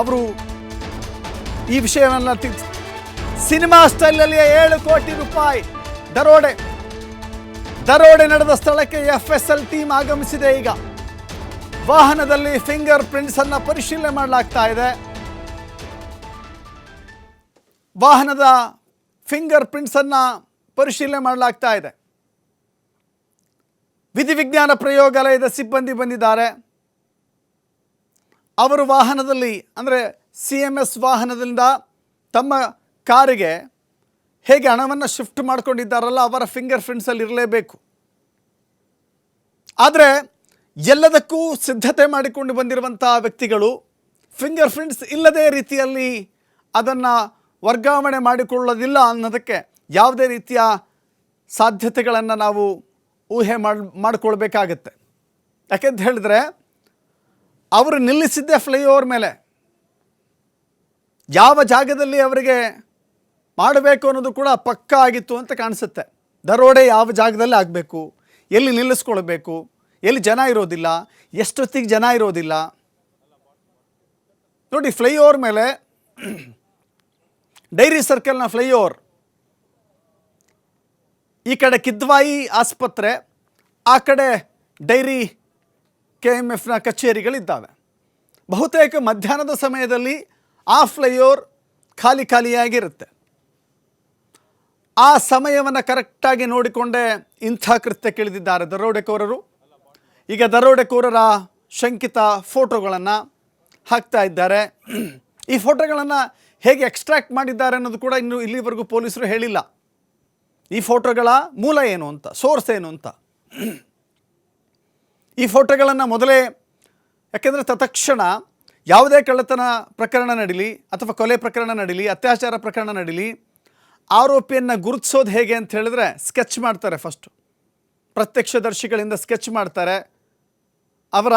ಅವರು ಈ ವಿಷಯವನ್ನು ತಿ- ಸಿನಿಮಾ ಸ್ಟೈಲಲ್ಲಿ ಏಳು ಕೋಟಿ ರೂಪಾಯಿ ದರೋಡೆ. ದರೋಡೆ ನಡೆದ ಸ್ಥಳಕ್ಕೆ ಎಫ್ ಎಸ್ ಎಲ್ ಟೀಮ್ ಆಗಮಿಸಿದೆ ಈಗ. ವಾಹನದಲ್ಲಿ ಫಿಂಗರ್ ಪ್ರಿಂಟ್ಸ್ ಅನ್ನ ಪರಿಶೀಲನೆ ಮಾಡಲಾಗ್ತಾ ಇದೆ. ವಾಹನದ ಫಿಂಗರ್ ಪ್ರಿಂಟ್ಸ್ ಅನ್ನ ಪರಿಶೀಲನೆ ಮಾಡಲಾಗ್ತಾ ಇದೆ. ವಿಧಿವಿಜ್ಞಾನ ಪ್ರಯೋಗಾಲಯದ ಸಿಬ್ಬಂದಿ ಬಂದಿದ್ದಾರೆ. ಅವರು ವಾಹನದಲ್ಲಿ, ಅಂದರೆ ಸಿ ಎಂ ಎಸ್ ವಾಹನದಿಂದ ತಮ್ಮ ಕಾರಿಗೆ ಹೇಗೆ ಹಣವನ್ನು ಶಿಫ್ಟ್ ಮಾಡ್ಕೊಂಡಿದ್ದಾರಲ್ಲ ಅವರ ಫಿಂಗರ್ ಪ್ರಿಂಟ್ಸಲ್ಲಿ ಇರಲೇಬೇಕು. ಆದರೆ ಎಲ್ಲದಕ್ಕೂ ಸಿದ್ಧತೆ ಮಾಡಿಕೊಂಡು ಬಂದಿರುವಂಥ ವ್ಯಕ್ತಿಗಳು ಫಿಂಗರ್ ಪ್ರಿಂಟ್ಸ್ ಇಲ್ಲದೇ ರೀತಿಯಲ್ಲಿ ಅದನ್ನು ವರ್ಗಾವಣೆ ಮಾಡಿಕೊಳ್ಳೋದಿಲ್ಲ ಅನ್ನೋದಕ್ಕೆ ಯಾವುದೇ ರೀತಿಯ ಸಾಧ್ಯತೆಗಳನ್ನು ನಾವು ಊಹೆ ಮಾಡಿ, ಮಾಡಿಕೊಳ್ಬೇಕಾಗತ್ತೆ. ಯಾಕೆಂತ ಹೇಳಿದ್ರೆ ಅವರು ನಿಲ್ಲಿಸಿದ್ದೆ ಫ್ಲೈಓವರ್ ಮೇಲೆ. ಯಾವ ಜಾಗದಲ್ಲಿ ಅವರಿಗೆ ಮಾಡಬೇಕು ಅನ್ನೋದು ಕೂಡ ಪಕ್ಕಾ ಆಗಿತ್ತು ಅಂತ ಕಾಣಿಸುತ್ತೆ. ದರೋಡೆ ಯಾವ ಜಾಗದಲ್ಲಿ ಆಗಬೇಕು? ಎಲ್ಲಿ ನಿಲ್ಲಿಸ್ಕೊಳ್ಬೇಕು? ಎಲ್ಲಿ ಜನ ಇರೋದಿಲ್ಲ? ಎಷ್ಟೊತ್ತಿಗೆ ಜನ ಇರೋದಿಲ್ಲ? ನೋಡಿ, ಫ್ಲೈಓವರ್ ಮೇಲೆ ಡೈರಿ ಸರ್ಕಲ್ನ ಫ್ಲೈಓವರ್. ಈ ಕಡೆ ಕಿದ್ವಾಯಿ ಆಸ್ಪತ್ರೆ, ಆ ಕಡೆ ಡೈರಿ ಕೆ ಎಂ ಎಫ್ನ ಕಚೇರಿಗಳಿದ್ದಾವೆ. ಬಹುತೇಕ ಮಧ್ಯಾಹ್ನದ ಸಮಯದಲ್ಲಿ ಆ ಫ್ಲೈಓವರ್ ಖಾಲಿ ಖಾಲಿಯಾಗಿರುತ್ತೆ. ಆ ಸಮಯವನ್ನು ಕರೆಕ್ಟಾಗಿ ನೋಡಿಕೊಂಡೇ ಇಂಥ ಕೃತ್ಯಕ್ಕಿಳಿದಿದ್ದಾರೆ ದರೋಡೆಕೋರರು. ಈಗ ದರೋಡೆಕೋರರ ಶಂಕಿತ ಫೋಟೋಗಳನ್ನು ಹಾಕ್ತಾ ಇದ್ದಾರೆ. ಈ ಫೋಟೋಗಳನ್ನು ಹೇಗೆ ಎಕ್ಸ್ಟ್ರಾಕ್ಟ್ ಮಾಡಿದ್ದಾರೆ ಅನ್ನೋದು ಕೂಡ ಇನ್ನು ಇಲ್ಲಿವರೆಗೂ ಪೊಲೀಸರು ಹೇಳಿಲ್ಲ. ಈ ಫೋಟೋಗಳ ಮೂಲ ಏನು ಅಂತ, ಸೋರ್ಸ್ ಏನು ಅಂತ. ಈ ಫೋಟೋಗಳನ್ನು ಮೊದಲೇ ಯಾಕೆಂದರೆ ತತ್ಕ್ಷಣ ಯಾವುದೇ ಕಳ್ಳತನ ಪ್ರಕರಣ ನಡೀಲಿ ಅಥವಾ ಕೊಲೆ ಪ್ರಕರಣ ನಡೀಲಿ, ಅತ್ಯಾಚಾರ ಪ್ರಕರಣ ನಡೀಲಿ, ಆರೋಪಿಯನ್ನು ಗುರುತಿಸೋದು ಹೇಗೆ ಅಂತ ಹೇಳಿದ್ರೆ ಸ್ಕೆಚ್ ಮಾಡ್ತಾರೆ ಫಸ್ಟು ಪ್ರತ್ಯಕ್ಷದರ್ಶಿಗಳಿಂದ ಸ್ಕೆಚ್ ಮಾಡ್ತಾರೆ. ಅವರ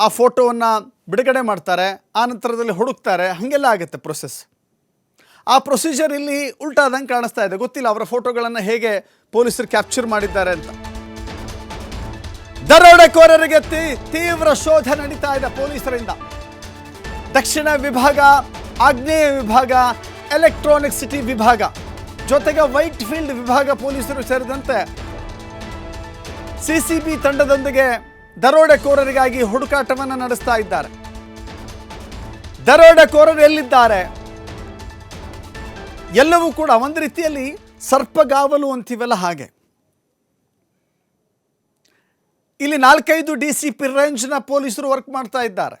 ಆ ಫೋಟೋವನ್ನು ಬಿಡುಗಡೆ ಮಾಡ್ತಾರೆ. ಆ ನಂತರದಲ್ಲಿ ಹುಡುಕ್ತಾರೆ. ಹಾಗೆಲ್ಲ ಆಗುತ್ತೆ ಪ್ರೊಸೆಸ್ ಆ ಪ್ರೊಸೀಜರ್ ಇಲ್ಲಿ ಉಲ್ಟಾದಂಗೆ ಕಾಣಿಸ್ತಾ ಇದೆ. ಗೊತ್ತಿಲ್ಲ ಅವರ ಫೋಟೋಗಳನ್ನು ಹೇಗೆ ಪೊಲೀಸರು ಕ್ಯಾಪ್ಚರ್ ಮಾಡಿದ್ದಾರೆ ಅಂತ. ದರೋಡೆಕೋರರಿಗೆ ತೀವ್ರ ಶೋಧ ನಡೀತಾ ಇದೆ ಪೊಲೀಸರಿಂದ. ದಕ್ಷಿಣ ವಿಭಾಗ, ಆಗ್ನೇಯ ವಿಭಾಗ, ಎಲೆಕ್ಟ್ರಾನಿಕ್ ಸಿಟಿ ವಿಭಾಗ, ಜೊತೆಗೆ ವೈಟ್ ಫೀಲ್ಡ್ ವಿಭಾಗ ಪೊಲೀಸರು ಸೇರಿದಂತೆ ಸಿಸಿಬಿ ತಂಡದೊಂದಿಗೆ ದರೋಡೆಕೋರರಿಗಾಗಿ ಹುಡುಕಾಟವನ್ನು ನಡೆಸ್ತಾ ಇದ್ದಾರೆ. ದರೋಡೆಕೋರರು ಎಲ್ಲಿದ್ದಾರೆ? ಎಲ್ಲವೂ ಕೂಡ ಒಂದು ರೀತಿಯಲ್ಲಿ ಸರ್ಪಗಾವಲು ಅಂತೀವಲ್ಲ ಹಾಗೆ. ಇಲ್ಲಿ ನಾಲ್ಕೈದು ಡಿ ಸಿ ಪಿ ರೇಂಜ್ನ ಪೊಲೀಸರು ವರ್ಕ್ ಮಾಡ್ತಾ ಇದ್ದಾರೆ.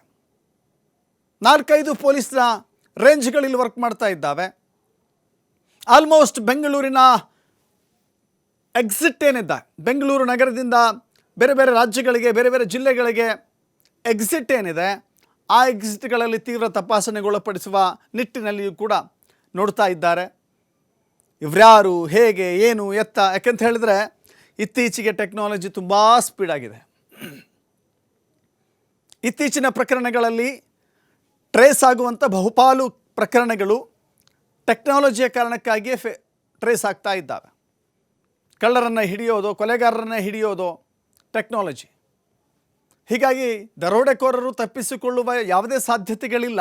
ನಾಲ್ಕೈದು ಪೊಲೀಸ್ನ ರೇಂಜ್ಗಳಲ್ಲಿ ವರ್ಕ್ ಮಾಡ್ತಾ ಇದ್ದಾವೆ. ಆಲ್ಮೋಸ್ಟ್ ಬೆಂಗಳೂರಿನ ಎಕ್ಸಿಟ್ ಏನಿದೆ, ಬೆಂಗಳೂರು ನಗರದಿಂದ ಬೇರೆ ಬೇರೆ ರಾಜ್ಯಗಳಿಗೆ, ಬೇರೆ ಬೇರೆ ಜಿಲ್ಲೆಗಳಿಗೆ ಎಕ್ಸಿಟ್ ಏನಿದೆ, ಆ ಎಕ್ಸಿಟ್ಗಳಲ್ಲಿ ತೀವ್ರ ತಪಾಸಣೆಗೊಳಪಡಿಸುವ ನಿಟ್ಟಿನಲ್ಲಿಯೂ ಕೂಡ ನೋಡ್ತಾ ಇದ್ದಾರೆ. ಇವ್ರ್ಯಾರು, ಹೇಗೆ, ಏನು, ಎತ್ತ, ಯಾಕೆಂತ ಹೇಳಿದ್ರೆ ಇತ್ತೀಚೆಗೆ ಟೆಕ್ನಾಲಜಿ ತುಂಬ ಸ್ಪೀಡಾಗಿದೆ ಇತ್ತೀಚಿನ ಪ್ರಕರಣಗಳಲ್ಲಿ ಟ್ರೇಸ್ ಆಗುವಂಥ ಬಹುಪಾಲು ಪ್ರಕರಣಗಳು ಟೆಕ್ನಾಲಜಿಯ ಕಾರಣಕ್ಕಾಗಿಯೇ ಫೆ ಟ್ರೇಸ್ ಆಗ್ತಾ ಇದ್ದಾವೆ. ಕಳ್ಳರನ್ನು ಹಿಡಿಯೋದು, ಕೊಲೆಗಾರರನ್ನು ಹಿಡಿಯೋದು ಟೆಕ್ನಾಲಜಿ. ಹೀಗಾಗಿ ದರೋಡೆಕೋರರು ತಪ್ಪಿಸಿಕೊಳ್ಳುವ ಯಾವುದೇ ಸಾಧ್ಯತೆಗಳಿಲ್ಲ,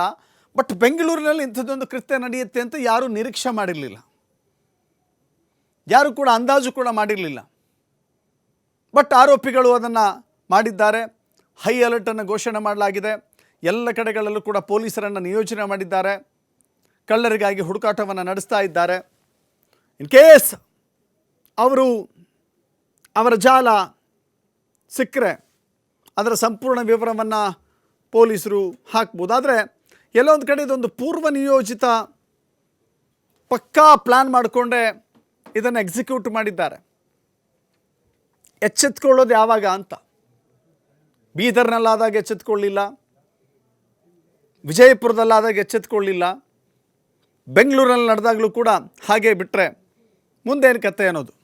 ಬಟ್ ಬೆಂಗಳೂರಿನಲ್ಲಿ ಇಂಥದ್ದೊಂದು ಕೃತ್ಯ ನಡೆಯುತ್ತೆ ಅಂತ ಯಾರೂ ನಿರೀಕ್ಷೆ ಮಾಡಿರಲಿಲ್ಲ. ಯಾರು ಕೂಡ ಅಂದಾಜು ಕೂಡ ಮಾಡಿರಲಿಲ್ಲ. ಬಟ್ ಆರೋಪಿಗಳು ಅದನ್ನು ಮಾಡಿದ್ದಾರೆ. ಹೈ ಅಲರ್ಟನ್ನು ಘೋಷಣೆ ಮಾಡಲಾಗಿದೆ. ಎಲ್ಲ ಕಡೆಗಳಲ್ಲೂ ಕೂಡ ಪೊಲೀಸರನ್ನು ನಿಯೋಜನೆ ಮಾಡಿದ್ದಾರೆ. ಕಳ್ಳರಿಗಾಗಿ ಹುಡುಕಾಟವನ್ನು ನಡೆಸ್ತಾ ಇದ್ದಾರೆ. ಇನ್ ಕೇಸ್ ಅವರು ಅವರ ಜಾಲ ಸಿಕ್ಕರೆ, ಅದರ ಸಂಪೂರ್ಣ ವಿವರವನ್ನು ಪೊಲೀಸರು ಹಾಕ್ಬೋದು. ಆದರೆ ಎಲ್ಲೊಂದು ಕಡೆ ಇದೊಂದು ಪೂರ್ವ ನಿಯೋಜಿತ ಪಕ್ಕಾ ಪ್ಲ್ಯಾನ್ ಮಾಡಿಕೊಂಡೇ ಇದನ್ನು ಎಕ್ಸಿಕ್ಯೂಟ್ ಮಾಡಿದ್ದಾರೆ. ಎಚ್ಚೆತ್ಕೊಳ್ಳೋದು ಯಾವಾಗ ಅಂತ. ಬೀದರ್ನಲ್ಲಾದಾಗ ಎಚ್ಚೆತ್ಕೊಳ್ಳಿಲ್ಲ. ವಿಜಯಪುರದಲ್ಲಾದಾಗ ಎಚ್ಚೆತ್ಕೊಳ್ಳಿಲ್ಲ. ಬೆಂಗಳೂರಲ್ಲಿ ನಡೆದಾಗಲೂ ಕೂಡ ಹಾಗೆ ಬಿಟ್ಟರೆ ಮುಂದೇನು ಕತೆ ಅನ್ನೋದು?